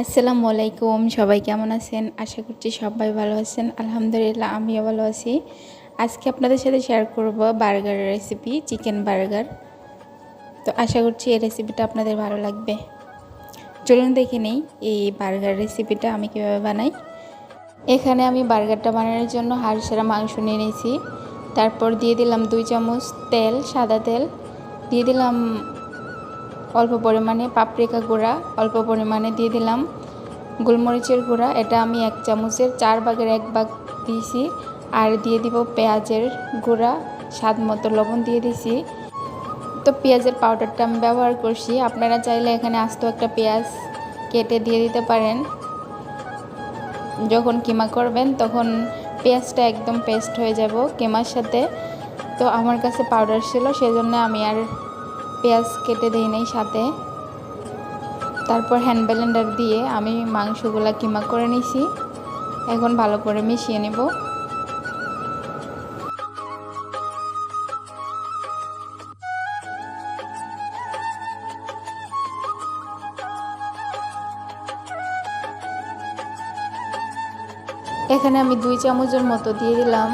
আসসালামু আলাইকুম, সবাই কেমন আছেন? আশা করছি সবাই ভালো আছেন। আলহামদুলিল্লাহ, আমিও ভালো আছি। আজকে আপনাদের সাথে শেয়ার করব বার্গারের রেসিপি চিকেন বার্গার তো আশা করছি এই রেসিপিটা আপনাদের ভালো লাগবে। চলুন দেখে নিই এই বার্গার রেসিপিটা আমি কীভাবে বানাই। এখানে আমি বার্গারটা বানানোর জন্য হাড় মাংস নিয়ে নিয়েছি। তারপর দিয়ে দিলাম দুই চামচ তেল, সাদা তেল। দিয়ে দিলাম অল্প পরিমাণে পাপরিকা গুঁড়া, অল্প পরিমাণে দিয়ে দিলাম। গোলমরিচের গুঁড়া, এটা আমি এক চামচের চার ভাগের এক ভাগ দিয়েছি। আর দিয়ে দিব পেঁয়াজের গুঁড়া, স্বাদ মতো লবণ দিয়ে দিছি। তো পেঁয়াজের পাউডারটা আমি ব্যবহার করছি। আপনারা চাইলে এখানে আস্ত একটা পেঁয়াজ কেটে দিয়ে দিতে পারেন। যখন কিমা করবেন, তখন পেঁয়াজটা একদম পেস্ট হয়ে যাব কিমার সাথে। তো আমার কাছে পাউডার ছিল, সেজন্য আমি আর পেঁয়াজ কেটে দিই নেই সাথে। তারপর হ্যান্ড ব্লেন্ডার দিয়ে আমি মাংসগুলা কিমা করে নিছি। এখন ভালো করে মিশিয়ে নেব। এখানে আমি দুই চামচের মতো দিয়ে দিলাম।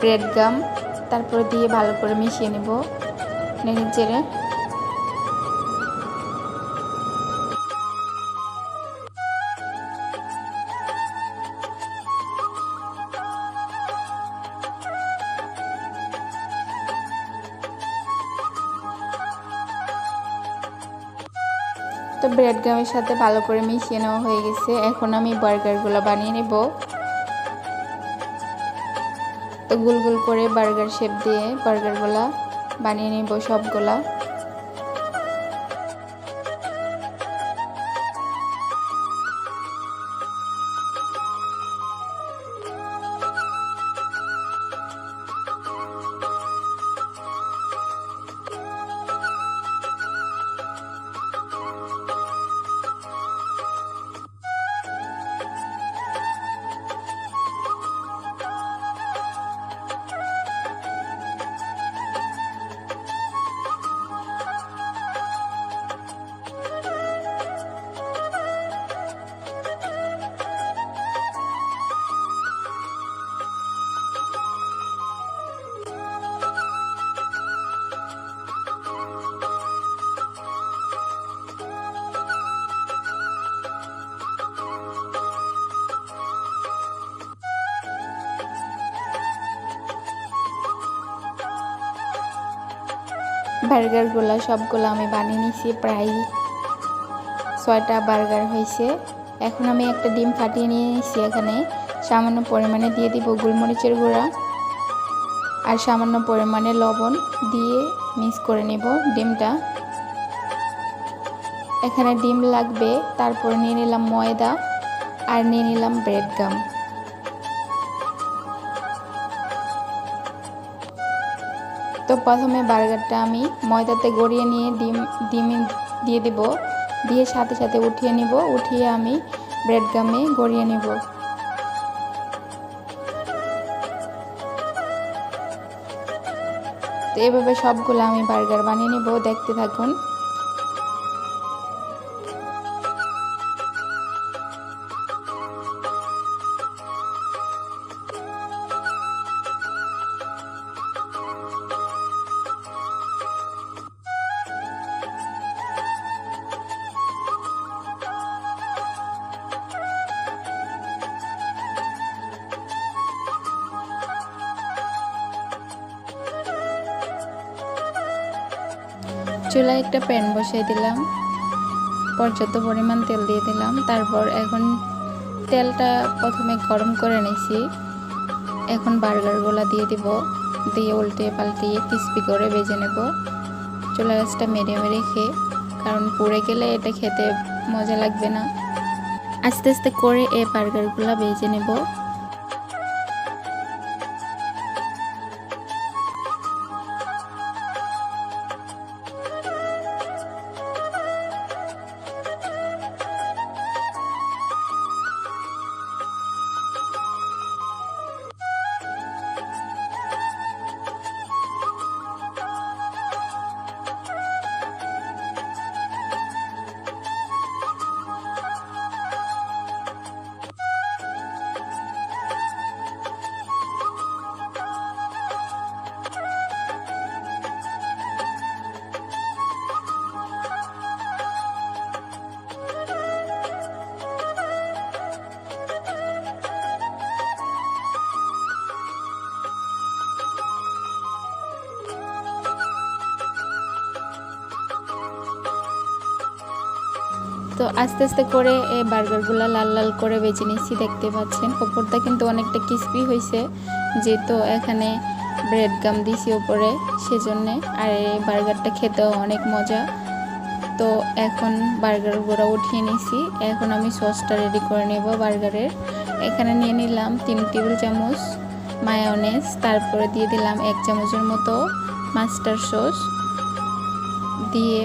ব্রেড গাম তারপরে দিয়ে ভালো করে মিশিয়ে নেব। নেড়ে চেড়ে তো ব্রেড গামের সাথে ভালো করে মিশিয়ে নেওয়া হয়ে গেছে। এখন আমি বার্গারগুলো বানিয়ে নেব। তো গুল গুল করে বার্গার শেপ দিয়ে বার্গারগুলা বানিয়ে নিব সবগুলা। বার্গারগুলো সবগুলো আমি বানিয়ে নিছি, প্রায় ছয়টা বার্গার হয়েছে। এখন আমি একটা ডিম ফাটিয়ে নিয়ে নিয়েছি এখানে। সামান্য পরিমাণে দিয়ে দিব গোলমরিচের গুঁড়া আর সামান্য পরিমাণে লবণ দিয়ে মিক্স করে নেব ডিমটা। এখানে ডিম লাগবে, তারপর নিয়ে নিলাম ময়দা আর নিয়ে নিলাম ব্রেড গাম। তো প্রথমে বার্গারটা আমি ময়দাতে গড়িয়ে নিয়ে ডিম ডিম দিয়ে দেব। দিয়ে সাথে সাথে উঠিয়ে নিব। উঠিয়ে আমি ব্রেড গামে গড়িয়ে নেব। তো এভাবে সবগুলো আমি বার্গার বানিয়ে নেব। দেখতে থাকুন। চুলায় একটা প্যান বসিয়ে দিলাম। পর্যাপ্ত পরিমাণ তেল দিয়ে দিলাম। তারপর এখন তেলটা প্রথমে গরম করে নিয়েছি। এখন বার্গারগুলো দিয়ে দিব। দিয়ে উল্টে পাল্টিয়ে ক্রিস্পি করে ভেজে নেব। চুলা গাছটা মেরে মেরে খেয়ে কারণ পুড়ে গেলে এটা খেতে মজা লাগবে না। আস্তে আস্তে করে এই বার্গারগুলো ভেজে নেব। তো আস্তে আস্তে করে এই বার্গারগুলো লাল লাল করে বেজে নিচ্ছি দেখতে পাচ্ছেন। ওপরটা কিন্তু অনেকটা ক্রিস্পি হয়েছে যেহেতু এখানে ব্রেড গাম দিছি ওপরে, সেজন্যে। আর এই বার্গারটা খেতেও অনেক মজা। তো এখন বার্গারগুলো উঠিয়ে নিছি এখন আমি সসটা রেডি করে নেব বার্গারের। এখানে নিয়ে নিলাম তিন টেবিল চামচ মায়োনেজ তারপরে দিয়ে দিলাম এক চামচের মতো মাস্টার সস দিয়ে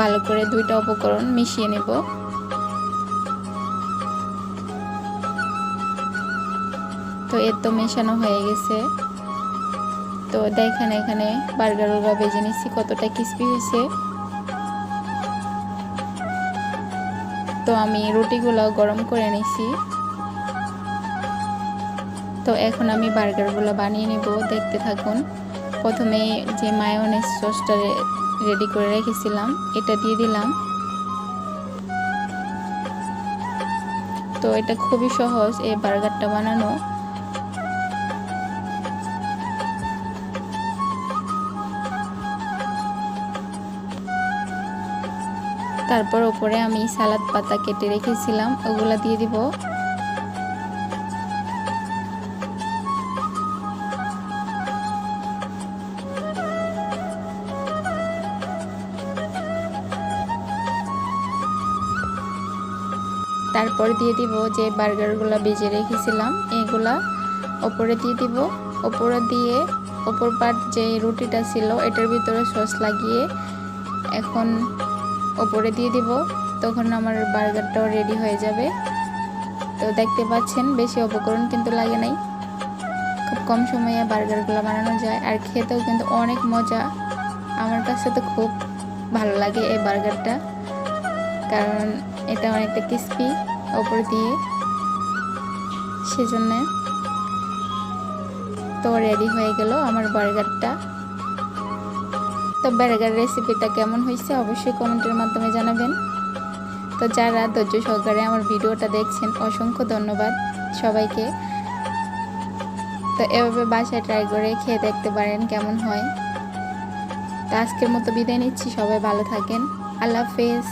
ভালো করে দুইটা উপকরণ মিশিয়ে নেব। তো এর তো মেশানো হয়ে গেছে। তো দেখেন এখানে বার্গারগুলো বেজে নিচ্ছি কতটা ক্রিস্পি হয়েছে। তো আমি রুটিগুলো গরম করে নিছি। তো এখন আমি বার্গারগুলো বানিয়ে নেব, দেখতে থাকুন। প্রথমে যে মায়োনেজ সসটা রেডি করে রেখেছিলাম, এটা দিয়ে দিলাম। তো এটা খুবই সহজ, এই বার্গারটা বানানো। তারপর ওপরে আমি সালাদ পাতা কেটে রেখেছিলাম, ওগুলা দিয়ে দিব। তারপর দিয়ে দিব যে বার্গারগুলো বেজে রেখেছিলাম, এগুলা ওপরে দিয়ে দিব। ওপরে দিয়ে, ওপর পাট যে রুটিটা ছিল, এটার ভিতরে সস লাগিয়ে এখন ওপরে দিয়ে দিব। তখন আমার বার্গারটাও রেডি হয়ে যাবে। তো দেখতে পাচ্ছেন, বেশি উপকরণ কিন্তু লাগে নাই। খুব কম সময়ে বার্গারগুলো বানানো যায়। আর খেতেও কিন্তু অনেক মজা। আমার কাছে তো খুব ভালো লাগে এই বার্গারটা। কারণ এটা অনেকটা ক্রিস্পি ওপর দিয়ে। সেজন্যে তো রেডি হয়ে গেল আমার বার্গারটা। তো বার্গার রেসিপিটা কেমন হয়েছে অবশ্যই কমেন্টের মাধ্যমে জানাবেন। তো যারা ধৈর্য সহকারে আমার ভিডিওটা দেখছেন, অসংখ্য ধন্যবাদ সবাইকে। তো এভাবে বাসায় ট্রাই করে খেয়ে দেখতে পারেন কেমন হয়। তো আজকের মতো বিদায় নিচ্ছি, সবাই ভালো থাকেন। আল্লাহ হাফেজ।